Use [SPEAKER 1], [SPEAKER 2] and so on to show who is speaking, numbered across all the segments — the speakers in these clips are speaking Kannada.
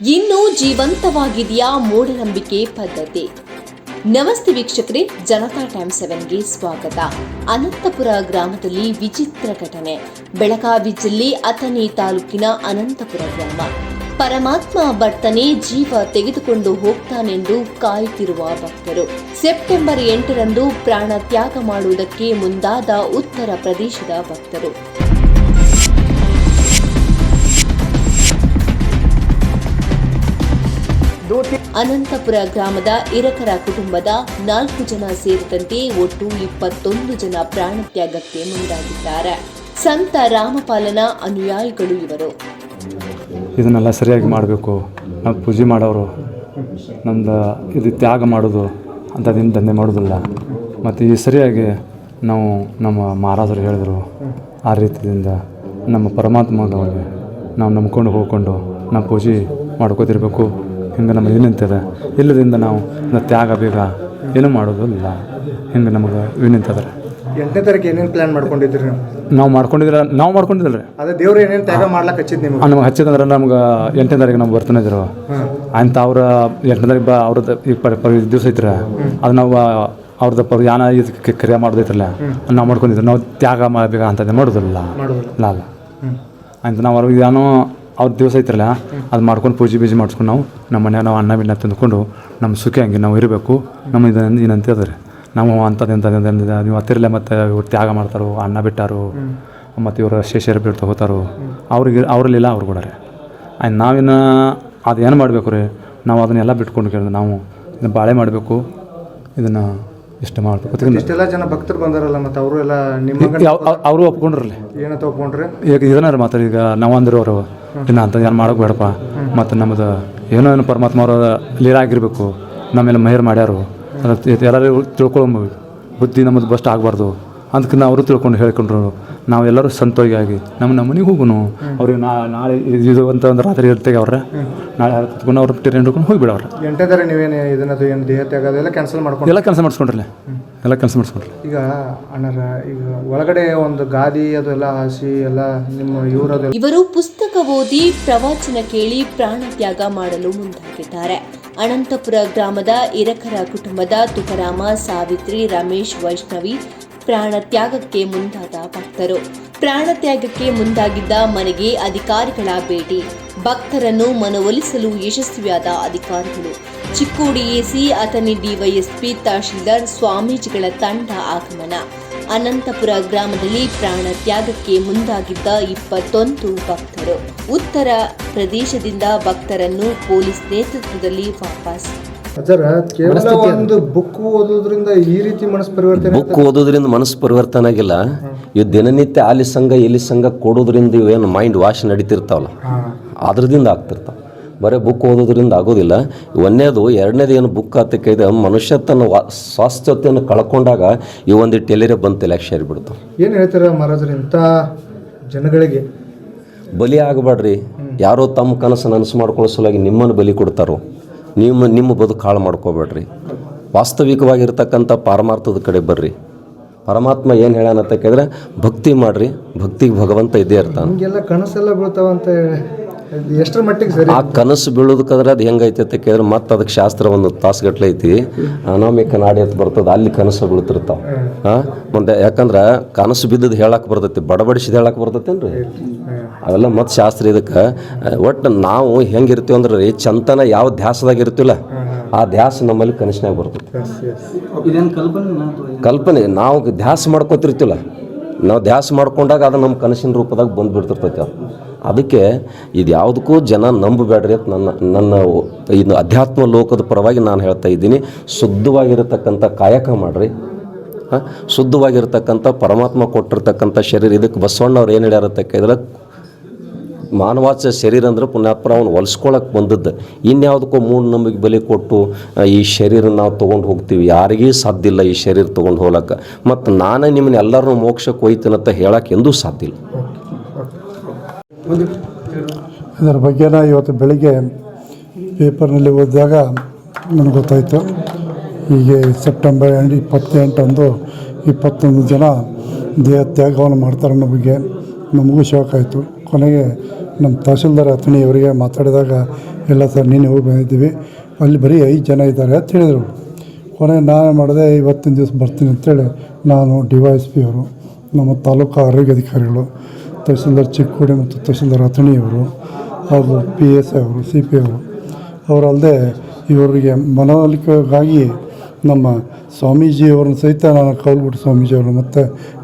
[SPEAKER 1] ಇನ್ನೂ ಜೀವಂತವಾಗಿದೆಯಾ ಮೂಢನಂಬಿಕೆ ಪದ್ಧತಿ? ನಮಸ್ತೆ ವೀಕ್ಷಕರೇ, ಜನತಾ ಟೈಮ್ ಸೆವೆನ್ಗೆ ಸ್ವಾಗತ. ಅನಂತಪುರ ಗ್ರಾಮದಲ್ಲಿ ವಿಚಿತ್ರ ಘಟನೆ. ಬೆಳಗಾವಿ ಜಿಲ್ಲೆ ಅಥಣಿ ತಾಲೂಕಿನ ಅನಂತಪುರ ಗ್ರಾಮ. ಪರಮಾತ್ಮ ಬರ್ತನೆ ಜೀವ ತೆಗೆದುಕೊಂಡು ಹೋಗ್ತಾನೆಂದು ಕಾಯುತ್ತಿರುವ ಭಕ್ತರು. ಸೆಪ್ಟೆಂಬರ್ ಎಂಟರಂದು ಪ್ರಾಣ ತ್ಯಾಗ ಮಾಡುವುದಕ್ಕೆ ಮುಂದಾದ ಉತ್ತರ ಪ್ರದೇಶದ ಭಕ್ತರು. ಅನಂತಪುರ ಗ್ರಾಮದ ಇರಕರ ಕುಟುಂಬದ ನಾಲ್ಕು ಜನ ಸೇರಿದಂತೆ ಒಟ್ಟು ಇಪ್ಪತ್ತೊಂದು ಜನ ಪ್ರಾಣತ್ಯಾಗಕ್ಕೆ ಮುಂದಾಗಿದ್ದಾರೆ. ಸಂತ ರಾಮಪಾಲನ ಅನುಯಾಯಿಗಳು ಇವರು.
[SPEAKER 2] ಇದನ್ನೆಲ್ಲ ಸರಿಯಾಗಿ ಮಾಡಬೇಕು. ನಾವು ಪೂಜೆ ಮಾಡೋರು ನಮ್ದು ಇದು ತ್ಯಾಗ ಮಾಡೋದು, ಅಂಥದ್ದೇನು ದಂಧೆ ಮಾಡೋದಿಲ್ಲ. ಮತ್ತು ಈ ಸರಿಯಾಗಿ ನಾವು ನಮ್ಮ ಮಹಾರಾಜರು ಹೇಳಿದರು, ಆ ರೀತಿಯಿಂದ ನಮ್ಮ ಪರಮಾತ್ಮದವರಿಗೆ ನಾವು ನಂಬ್ಕೊಂಡು ಹೋಗ್ಕೊಂಡು ನಾವು ಪೂಜೆ ಮಾಡ್ಕೋತಿರ್ಬೇಕು. ಹಿಂಗೆ ನಮ್ಮ ವಿನಂತಿದೆ. ಇಲ್ಲದಿಂದ ನಾವು ತ್ಯಾಗ ಬೇಗ ಏನೂ ಮಾಡೋದಿಲ್ಲ. ಹಿಂಗೆ ನಮಗೆ ವಿನಂತಿದ್ರೆ
[SPEAKER 3] ಎಂಟನೇ ತಾರೀಕು ಏನೇನು ಪ್ಲಾನ್ ಮಾಡ್ಕೊಂಡಿದ್ರಿ ನಾವು?
[SPEAKER 2] ಮಾಡ್ಕೊಂಡಿದ್ರೆ ನಾವು ಮಾಡ್ಕೊಂಡಿದ್ದಿಲ್ಲ ರೀ
[SPEAKER 3] ಅದೇ ದೇವ್ರು ಏನೇನು ತ್ಯಾಗ ಮಾಡ್ಲಕ್ಕೆ ಹಚ್ಚಿದ್ ನಿಮ್ಗೆ?
[SPEAKER 2] ನಮ್ಗೆ ಹಚ್ಚಿದಂದ್ರೆ ನಮ್ಗೆ ಎಂಟನೇ ತಾರೀಕು ನಾವು ಬರ್ತಾನೆ ಇದ್ರು. ಅಂತ ಅವ್ರ ಎಂಟನೇ ತಾರೀಕು ಬಾ ಅವ್ರದ್ದು ಈಗ ದಿವಸ ಐತ್ರ. ಅದು ನಾವು ಅವ್ರದ್ದು ಪರ್ ಯಾನ ಇದಕ್ಕೆ ಕ್ರಿಯೆ ಮಾಡೋದೈತ್ರಲ್ಲ ನಾವು ಮಾಡ್ಕೊಂಡಿದ್ರು ನಾವು ತ್ಯಾಗ ಮಾಡಬೇಕು ಅಂತಂದು ಮಾಡೋದಿಲ್ಲ. ಅಲ್ಲ ಅಂತ ನಾವು ಅವ್ರಿಗೆ ಏನೋ ಅವ್ರ ದಿವಸ ಐತ್ರಲ್ಲ ಅದು ಮಾಡ್ಕೊಂಡು ಪೂಜೆ ಬೀಜೆ ಮಾಡಿಸ್ಕೊಂಡು ನಾವು ನಮ್ಮ ಮನ್ಯಾಗ ನಾವು ಅನ್ನ ಬಿನ್ನ ತಂದುಕೊಂಡು ನಮ್ಮ ಸುಖ ಹಂಗೆ ನಾವು ಇರಬೇಕು. ನಮ್ಮ ಇದನ್ನ ಏನಂತ ಹೇಳಿದ್ರೆ ನಾವು ಅಂಥದ್ದು ಎಂಥದ್ದು ನೀವು ಹತ್ತಿರಲ್ಲ ಮತ್ತು ಇವ್ರು ತ್ಯಾಗ ಮಾಡ್ತಾರೋ ಅನ್ನ ಬಿಟ್ಟಾರು ಮತ್ತು ಇವರು ಶೇಷರ ಬಿಟ್ಟು ತಗೋತಾರೋ ಅವ್ರಿಗೆ ಅವ್ರಲ್ಲಿಲ್ಲ ಅವ್ರು ಕೂಡ ರೀ. ಆಯ್ತು ನಾವಿನ್ನು ಅದು ಏನು ಮಾಡಬೇಕು ರೀ ನಾವು ಅದನ್ನೆಲ್ಲ ಬಿಟ್ಕೊಂಡು ಕೇಳಿದ್ರೆ ನಾವು ಇದನ್ನು ಬಾಳೆ ಮಾಡಬೇಕು ಇದನ್ನು ಇಷ್ಟ ಮಾಡಬೇಕು.
[SPEAKER 3] ಇಷ್ಟೆಲ್ಲ ಜನ ಭಕ್ತರು ಬಂದಾರಲ್ಲ ಮತ್ತು ಅವರು ಎಲ್ಲ ನಿಮ್ಮ
[SPEAKER 2] ಅವರು ಒಪ್ಕೊಂಡ್ರಲ್ಲ.
[SPEAKER 3] ಏನಂತ ಒಪ್ಕೊಂಡ್ರೆ?
[SPEAKER 2] ಈಗ ಇದನ್ನ ಮಾತ್ರ ಈಗ ನಾವು ಅಂದ್ರೆ ಅವರು ಇನ್ನು ಅಂತ ಏನು ಮಾಡೋಕೆ ಬೇಡಪ್ಪ. ಮತ್ತು ನಮ್ಮದು ಏನೋ ಏನು ಪರಮಾತ್ಮ ಅವರ ಲೀಲ ಆಗಿರಬೇಕು. ನಮ್ಮೆಲ್ಲ ಮಹಿರ್ ಮಾಡ್ಯಾರು. ಅದಕ್ಕೆ ಎಲ್ಲರೂ ತಿಳ್ಕೊಳ್ಬೇಕು ಬುದ್ಧಿ ನಮ್ಮದು ಬಸ್ಟ್ ಆಗಬಾರ್ದು. ಅದಕ್ಕೆ ನಾವು ಅವರು ತಿಳ್ಕೊಂಡು ಹೇಳ್ಕೊಂಡ್ರು ನಾವೆಲ್ಲರೂ ಸಂತೋಷವಾಗಿ ನಮ್ಮ ನಮ್ಮ ಮನೆಗೆ ಹೋಗುನು. ಅವ್ರಿಗೆ ನಾ ನಾಳೆ ಇದು ಅಂತ ಒಂದು ರಾತ್ರಿ ಇರ್ತೇವೆ ಅವ್ರ. ನಾಳೆ ಕುತ್ಕೊಂಡು ಅವ್ರ ಟ್ರೈನ್ ಹಿಡ್ಕೊಂಡು ಹೋಗಿಬಿಡವ್ರೆ.
[SPEAKER 3] ಎಂಟನೇ ತಾರೀಕು ನೀವೇನು ಇದನ್ನ ಏನು ದೇಹ ತ್ಯಾಗ ಅದೆಲ್ಲ ಕ್ಯಾನ್ಸಲ್ ಮಾಡ್ಕೊಂಡು
[SPEAKER 2] ಎಲ್ಲ ಕೆಲಸ ಮಾಡಿಸ್ಕೊಂಡ್ರಲ್ಲ. ಎಲ್ಲ ಕೆಲಸ ಮಾಡಿಸ್ಕೊಂಡ್ರಿ
[SPEAKER 3] ಈಗ ಅಣ್ಣರ ಈಗ ಒಳಗಡೆ ಒಂದು ಗಾದಿ ಅದೆಲ್ಲ ಹಾಸಿ ಎಲ್ಲ ನಿಮ್ಮ ಇವರದೆಲ್ಲ
[SPEAKER 1] ಇವರು ಪುಸ್ತಕ ಓದಿ ಪ್ರವಚನ ಕೇಳಿ ಪ್ರಾಣ ತ್ಯಾಗ ಮಾಡಲು ಮುಂದಾಗಿದ್ದಾರೆ. ಅನಂತಪುರ ಗ್ರಾಮದ ಇರಕರ ಕುಟುಂಬದ ತುಕರಾಮ ಸಾವಿತ್ರಿ ರಮೇಶ್ ವೈಷ್ಣವಿ ಪ್ರಾಣ ತ್ಯಾಗಕ್ಕೆ ಮುಂದಾದ ಭಕ್ತರು. ಪ್ರಾಣ ತ್ಯಾಗಕ್ಕೆ ಮುಂದಾಗಿದ್ದ ಮನೆಗೆ ಅಧಿಕಾರಿಗಳ ಭೇಟಿ. ಭಕ್ತರನ್ನು ಮನವೊಲಿಸಲು ಯಶಸ್ವಿಯಾದ ಅಧಿಕಾರಿಗಳು. ಚಿಕ್ಕೋಡಿ ಎಸಿ ಅಥಣಿ ಡಿವೈಎಸ್ಪಿ ತಹಶೀಲ್ದಾರ್ ಸ್ವಾಮೀಜಿಗಳ ತಂಡ ಆಗಮನ. ಅನಂತಪುರ ಗ್ರಾಮದಲ್ಲಿ ಪ್ರಾಣ ತ್ಯಾಗಕ್ಕೆ ಮುಂದಾಗಿದ್ದ ಇಪ್ಪತ್ತೊಂದು ಭಕ್ತರು. ಉತ್ತರ ಪ್ರದೇಶದಿಂದ ಭಕ್ತರನ್ನು ಪೊಲೀಸ್ ನೇತೃತ್ವದಲ್ಲಿ ವಾಪಸ್
[SPEAKER 3] ಒಂದು ಬುಕ್ ಓದೋದ್ರಿಂದ ಈ ರೀತಿ ಮನಸ್ಸು ಪರಿವರ್ತನೆ
[SPEAKER 4] ಬುಕ್ ಓದೋದ್ರಿಂದ ಮನಸ್ಸು ಪರಿವರ್ತನೆ ಆಗಿಲ್ಲ ಇವು ದಿನನಿತ್ಯ ಅಲ್ಲಿ ಸಂಘ ಎಲ್ಲಿ ಸಂಘ ಕೊಡೋದ್ರಿಂದ ಇವೇನು ಮೈಂಡ್ ವಾಶ್ ನಡೀತಿರ್ತಾವಲ್ಲ. ಅದ್ರದಿಂದ ಆಗ್ತಿರ್ತಾವೆ. ಬರೀ ಬುಕ್ ಓದೋದ್ರಿಂದ ಆಗೋದಿಲ್ಲ. ಒಂದನೇದು ಎರಡನೇದು ಏನು ಬುಕ್ ಆತಕ್ಕೈದ ಇದೆ ಮನುಷ್ಯ ತನ್ನ ವಾ ಸ್ವಾಸ್ಥ್ಯತೆಯನ್ನು ಕಳ್ಕೊಂಡಾಗ ಈ ಒಂದು ಎಲ್ಲಿರೇ ಬಂತು ಲಕ್ಷ ಬಿಡ್ತಾವೆ
[SPEAKER 3] ಏನು ಹೇಳ್ತೀರ ಮಹಾರಾಜರು ಇಂಥ ಜನಗಳಿಗೆ?
[SPEAKER 4] ಬಲಿ ಆಗಬೇಡ್ರಿ ಯಾರೋ ತಮ್ಮ ಕನಸು ನನಸು ಮಾಡ್ಕೊಳ್ಳೋ ಸಲುವಾಗಿ ನಿಮ್ಮನ್ನು ಬಲಿ ಕೊಡ್ತಾರೋ? ನಿಮ್ಮ ನಿಮ್ಮ ಬದುಕು ಹಾಳು ಮಾಡ್ಕೋಬೇಡ್ರಿ. ವಾಸ್ತವಿಕವಾಗಿರ್ತಕ್ಕಂಥ ಪರಮಾರ್ಥದ ಕಡೆ ಬರ್ರಿ. ಪರಮಾತ್ಮ ಏನು ಹೇಳಾನಂತ ಕೇಳಿದ್ರೆ, ಭಕ್ತಿ ಮಾಡ್ರಿ. ಭಕ್ತಿಗೆ ಭಗವಂತ ಇದ್ದೇ ಇರ್ತಾನೆ.
[SPEAKER 3] ಕನಸೆಲ್ಲ ಬೀಳ್ತಾವಂತ ಎಷ್ಟರ ಮಟ್ಟಿಗೆ ಸರಿ?
[SPEAKER 4] ಆ ಕನಸು ಬೀಳೋದಕ್ಕಂದ್ರೆ ಅದು ಹೆಂಗೈತೆ ಅಂತ ಕೇಳಿದ್ರೆ ಮತ್ತೆ ಅದಕ್ಕೆ ಶಾಸ್ತ್ರ ಒಂದು ತಾಸುಗಟ್ಲೆ ಐತಿ. ಅನಾಮಿಕ ನಾಡಿ ಅಂತ ಬರ್ತದೆ ಅಲ್ಲಿ ಕನಸು ಬೀಳ್ತಿರ್ತಾವ. ಹಾಂ. ಮುಂದೆ ಯಾಕಂದ್ರೆ ಕನಸು ಬಿದ್ದದ್ದು ಹೇಳಕ್ಕೆ ಬರ್ತೈತಿ ಬಡಬಡಿಸಿದ ಹೇಳಕ್ಕೆ ಬರ್ತೈತೇನ್ರಿ ಅವೆಲ್ಲ ಮತ್ತು ಶಾಸ್ತ್ರ ಇದಕ್ಕೆ. ಒಟ್ಟು ನಾವು ಹೆಂಗಿರ್ತೀವಿ ಅಂದ್ರೆ ರೀ ಚಂತನ ಯಾವ ಧ್ಯಾಸದಾಗ ಇರ್ತಿಲ್ಲ ಆ ಧ್ಯಾಸ ನಮ್ಮಲ್ಲಿ ಕನಸಿನಾಗ ಬರ್ತೈತಿ. ಕಲ್ಪನೆ ನಾವು ಧ್ಯಾಸ ಮಾಡ್ಕೊತಿರ್ತೀವಲ್ಲ ನಾವು ಧ್ಯಾಸ ಮಾಡ್ಕೊಂಡಾಗ ಅದು ನಮ್ಮ ಕನಸಿನ ರೂಪದಾಗ ಬಂದುಬಿಡ್ತಿರ್ತೈತೆ ಅದು. ಅದಕ್ಕೆ ಇದು ಯಾವುದಕ್ಕೂ ಜನ ನಂಬಬೇಡ್ರಿ ಅಂತ ನನ್ನ ನನ್ನ ಇದು ಅಧ್ಯಾತ್ಮ ಲೋಕದ ಪರವಾಗಿ ನಾನು ಹೇಳ್ತಾ ಇದ್ದೀನಿ. ಶುದ್ಧವಾಗಿರತಕ್ಕಂಥ ಕಾಯಕ ಮಾಡಿರಿ. ಹಾಂ? ಶುದ್ಧವಾಗಿರ್ತಕ್ಕಂಥ ಪರಮಾತ್ಮ ಕೊಟ್ಟಿರ್ತಕ್ಕಂಥ ಶರೀರ. ಇದಕ್ಕೆ ಬಸವಣ್ಣವ್ರು ಏನು ಹೇಳ್ಯಾರತಕ್ಕ ಇದ್ರೆ ಮಾನವಾಚ ಶರೀರ ಅಂದ್ರೆ ಪುಣ್ಯಾತ್ಮರ ಅವನು ಹೊಲ್ಸ್ಕೊಳಕ್ಕೆ ಬಂದದ್ದು. ಇನ್ಯಾವುದಕ್ಕೂ ಮೂಢನಂಬಿಕೆ ಬಲಿ ಕೊಟ್ಟು ಈ ಶರೀರ ನಾವು ತೊಗೊಂಡು ಹೋಗ್ತೀವಿ. ಯಾರಿಗೂ ಸಾಧ್ಯ ಇಲ್ಲ ಈ ಶರೀರ ತೊಗೊಂಡು ಹೋಗ್ಲಕ್ಕೆ. ಮತ್ತು ನಾನೇ ನಿಮ್ಮನ್ನ ಎಲ್ಲರನ್ನೂ ಮೋಕ್ಷಕ್ಕೆ ಹೋಯ್ತೀನಂತ ಹೇಳಕ್ಕೆ ಎಂದೂ ಸಾಧ್ಯ ಇಲ್ಲ.
[SPEAKER 5] ಇದರ ಬಗ್ಗೆ ಇವತ್ತು ಬೆಳಿಗ್ಗೆ ಪೇಪರ್ನಲ್ಲಿ ಓದಿದಾಗ ನನಗೆ ಗೊತ್ತಾಯಿತು. ಹೀಗೆ ಸೆಪ್ಟೆಂಬರ್ ಎಂಟು ಇಪ್ಪತ್ತೆಂಟಂದು ಇಪ್ಪತ್ತೊಂದು ಜನ ದೇಹ ತ್ಯಾಗವನ್ನು ಮಾಡ್ತಾರೆ ಅನ್ನೋ ಬಗ್ಗೆ ನಮಗೂ ಶಾಕ್ ಆಯಿತು. ಕೊನೆಗೆ ನಮ್ಮ ತಹಸೀಲ್ದಾರ್ ಅಥಣಿಯವರಿಗೆ ಮಾತಾಡಿದಾಗ ಎಲ್ಲ ಸರ್ ನೀನು ಹೋಗಿ ಬಂದಿದ್ದೀವಿ. ಅಲ್ಲಿ ಬರೀ ಐದು ಜನ ಇದ್ದಾರೆ ಅಂತ ಹೇಳಿದರು. ಕೊನೆ ನಾನು ಮಾಡಿದೆ, ಇವತ್ತಿನ ದಿವಸ ಬರ್ತೀನಿ ಅಂತೇಳಿ ನಾನು ಡಿ ವೈ ಎಸ್ ಪಿ ಅವರು, ನಮ್ಮ ತಾಲೂಕು ಆರೋಗ್ಯ ಅಧಿಕಾರಿಗಳು ತಹಸೀಲ್ದಾರ್ ಚಿಕ್ಕೋಡಿ ಮತ್ತು ತಹಸೀಲ್ದಾರ್ ಅಥಣಿಯವರು ಹಾಗೂ ಪಿ ಎಸ್ ಐ ಅವರು ಸಿ ಪಿ ಅವರು ಅವರಲ್ಲದೆ ಇವರಿಗೆ ಮನವೊಲಿಕೆಗಾಗಿ ನಮ್ಮ ಸ್ವಾಮೀಜಿಯವ್ರನ್ನ ಸಹಿತ ನಾನು ಕೌಲ್ಗುಡಿ ಸ್ವಾಮೀಜಿಯವರು ಮತ್ತು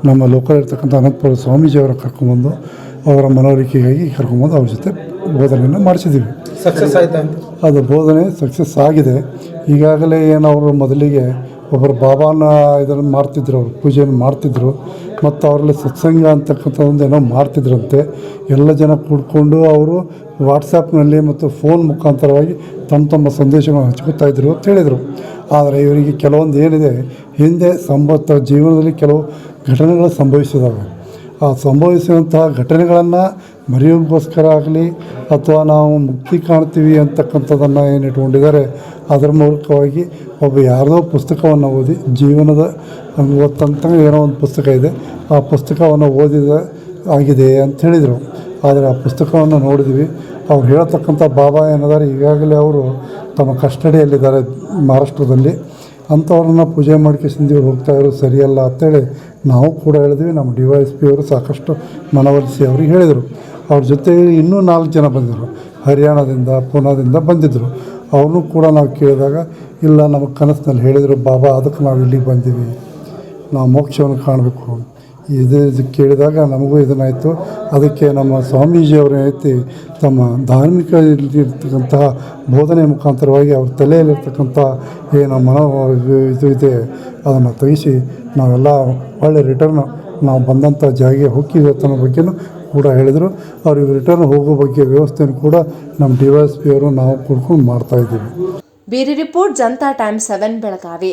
[SPEAKER 5] ನಮ್ಮ ಲೋಕಲ್ ಇರ್ತಕ್ಕಂಥ ಅನಂತಪುರ ಸ್ವಾಮೀಜಿಯವರ ಕರ್ಕೊಂಬಂದು ಅವರ ಮನವೊಲಿಕೆಗಾಗಿ ಕರ್ಕೊಂಬಂದು ಅವ್ರ ಜೊತೆ ಬೋಧನೆಯನ್ನು ಮಾಡಿಸಿದ್ದೀವಿ
[SPEAKER 3] ಸಕ್ಸಸ್ ಆಯ್ತಾ?
[SPEAKER 5] ಅದು ಬೋಧನೆ ಸಕ್ಸಸ್ ಆಗಿದೆ. ಈಗಾಗಲೇ ಏನವರು ಅವರು ಮೊದಲಿಗೆ ಒಬ್ಬರು ಬಾಬಾನ ಇದನ್ನು ಮಾಡ್ತಿದ್ರು ಅವರು ಪೂಜೆಯನ್ನು ಮಾಡ್ತಿದ್ರು. ಮತ್ತು ಅವರಲ್ಲಿ ಸತ್ಸಂಗ ಅಂತಕ್ಕಂಥ ಒಂದು ಮಾಡ್ತಿದ್ರಂತೆ. ಎಲ್ಲ ಜನ ಕೂಡ್ಕೊಂಡು ಅವರು ವಾಟ್ಸಪ್ನಲ್ಲಿ ಮತ್ತು ಫೋನ್ ಮುಖಾಂತರವಾಗಿ ತಮ್ಮ ತಮ್ಮ ಸಂದೇಶಗಳನ್ನು ಹಂಚ್ಕೊತಾ ಇದ್ರು ಅಂತ ಹೇಳಿದರು. ಆದರೆ ಇವರಿಗೆ ಕೆಲವೊಂದು ಏನಿದೆ, ಹಿಂದೆ ಸಂಬತ್ತ ಜೀವನದಲ್ಲಿ ಕೆಲವು ಘಟನೆಗಳು ಸಂಭವಿಸಿದಾವೆ. ಸಂಭವಿಸಿದಂತಹ ಘಟನೆಗಳನ್ನು ಮರೆಯೋಕ್ಕೋಸ್ಕರ ಆಗಲಿ ಅಥವಾ ನಾವು ಮುಕ್ತಿ ಕಾಣ್ತೀವಿ ಅಂತಕ್ಕಂಥದ್ದನ್ನು ಏನು ಇಟ್ಕೊಂಡಿದ್ದಾರೆ, ಅದರ ಮೂಲಕವಾಗಿ ಒಬ್ಬ ಯಾರದೋ ಪುಸ್ತಕವನ್ನು ಓದಿ ಜೀವನದ ಓದ್ತಂತ ಏನೋ ಒಂದು ಪುಸ್ತಕ ಇದೆ, ಆ ಪುಸ್ತಕವನ್ನು ಓದಿದ ಆಗಿದೆ ಅಂತ ಹೇಳಿದರು. ಆದರೆ ಆ ಪುಸ್ತಕವನ್ನು ನೋಡಿದ್ವಿ. ಅವ್ರು ಹೇಳತಕ್ಕಂಥ ಬಾಬಾ ಏನಿದ್ದಾರೆ ಈಗಾಗಲೇ ಅವರು ತಮ್ಮ ಕಸ್ಟಡಿಯಲ್ಲಿದ್ದಾರೆ ಮಹಾರಾಷ್ಟ್ರದಲ್ಲಿ. ಅಂಥವ್ರನ್ನ ಪೂಜೆ ಮಾಡ್ಕೊಂಡು ಇವ್ರು ಹೋಗ್ತಾ ಇರೋದು ಸರಿಯಲ್ಲ ಅಂತೇಳಿ ನಾವು ಕೂಡ ಹೇಳಿದ್ವಿ. ನಮ್ಮ ಡಿ ವೈ ಎಸ್ ಪಿ ಅವರು ಸಾಕಷ್ಟು ಮನವೊಲಿಸಿ ಅವ್ರಿಗೆ ಹೇಳಿದರು. ಅವ್ರ ಜೊತೆ ಇನ್ನೂ ನಾಲ್ಕು ಜನ ಬಂದಿದ್ದರು ಹರಿಯಾಣದಿಂದ, ಪೂನಾದಿಂದ ಬಂದಿದ್ದರು ಅವ್ರನ್ನೂ ಕೂಡ ನಾವು ಕೇಳಿದಾಗ, ಇಲ್ಲ, ನಮಗೆ ಕನಸಿನಲ್ಲಿ ಹೇಳಿದರು, ಬಾಬಾ, ಅದಕ್ಕೆ ನಾವು ಇಲ್ಲಿಗೆ ಬಂದೀವಿ. ನಾವು ಮೋಕ್ಷವನ್ನು ಕಾಣಬೇಕು. ಇದು ಇದು ಕೇಳಿದಾಗ ನಮಗೂ ಇದನ್ನಾಯಿತು. ಅದಕ್ಕೆ ನಮ್ಮ ಸ್ವಾಮೀಜಿಯವರು ಐತಿ ತಮ್ಮ ಧಾರ್ಮಿಕ ಇರ್ತಕ್ಕಂತಹ ಬೋಧನೆ ಮುಖಾಂತರವಾಗಿ ಅವ್ರ ತಲೆಯಲ್ಲಿರ್ತಕ್ಕಂಥ ಏನು ಮನೋ ಇದು ಇದೆ ಅದನ್ನು ತೆಗೆಸಿ ನಾವೆಲ್ಲ ಒಳ್ಳೆ ರಿಟರ್ನ್ ನಾವು ಬಂದಂಥ ಜಾಗೆ ಹೋಗ್ತೀವಿ ಅನ್ನೋ ಬಗ್ಗೆನೂ ಕೂಡ ಹೇಳಿದರು. ಅವ್ರಿಗೆ ರಿಟರ್ನ್ ಹೋಗೋ ಬಗ್ಗೆ ವ್ಯವಸ್ಥೆಯನ್ನು ಕೂಡ ನಮ್ಮ ಡಿ ವೈ ಎಸ್ ಪಿ ಅವರು ನಾವು ಕೂಡ್ಕೊಂಡು ಮಾಡ್ತಾಯಿದ್ದೀವಿ
[SPEAKER 1] ಬೇರೆ report, Janata time seven Belagavi.